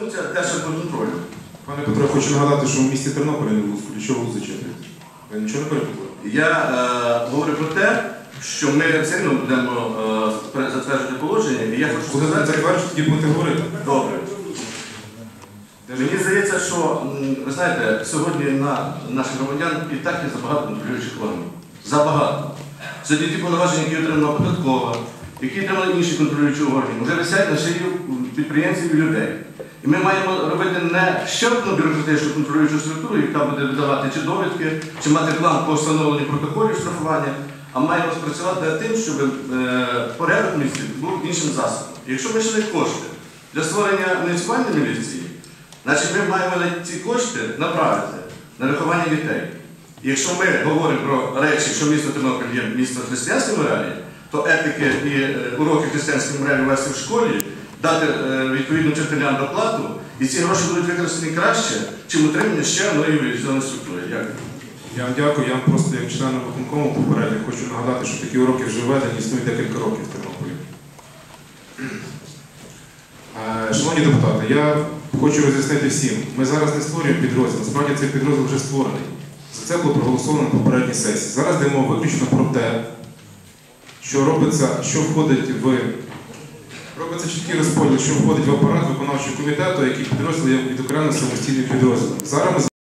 Ну, Це держконтролю. Пане Петро, я хочу нагадати, що в місті Тернополі не. Що вуз зачитуєте? Ви нічого не перепутали? Я е, говорю про те, що ми все одно будемо е, затверджувати положення, і я хочу Коли сказати, затверджуєте, тоді будете говорити. добре. Мені здається, що м, ви знаєте, сьогодні на наших громадян і так є забагато контролюючих органів. Забагато. Сьогодні ті повноваження, які отримала податкова, які отримали інші контролюючі органи, вже висять на шиї підприємців і людей. І ми маємо робити не ще одну бюрократичну контролюючу структуру, яка буде видавати чи довідки, чи мати план по встановленню протоколів штрафування, а маємо спрацювати над тим, щоб е, порядок місті був іншим засобом. Якщо ми йшли кошти для створення муніципальної міліції, значить ми маємо ці кошти направити на виховання дітей. І якщо ми говоримо про речі, що місто Тернопіль є місто християнської моралі, то етики і е, уроки християнської моралі вести в школі, дати е, відповідну вчителям доплату, і ці гроші будуть використані краще, чим утримання ще одної візованої структури. Дякую. Я вам дякую, я вам просто як члену виконкому попередньо хочу нагадати, що такі уроки вже введені, існують декілька років в Тернополі. Е, Шановні депутати, я хочу роз'яснити всім. Ми зараз не створюємо підрозділ, насправді цей підрозділ вже створений. За це було проголосовано на попередній сесії. Зараз йде мова виключно про те, що робиться, що входить в робиться чіткий розподіл, що входить в апарат виконавчого комітету, який підрозділ є відокремлений самостійним підрозділом. Зараз ми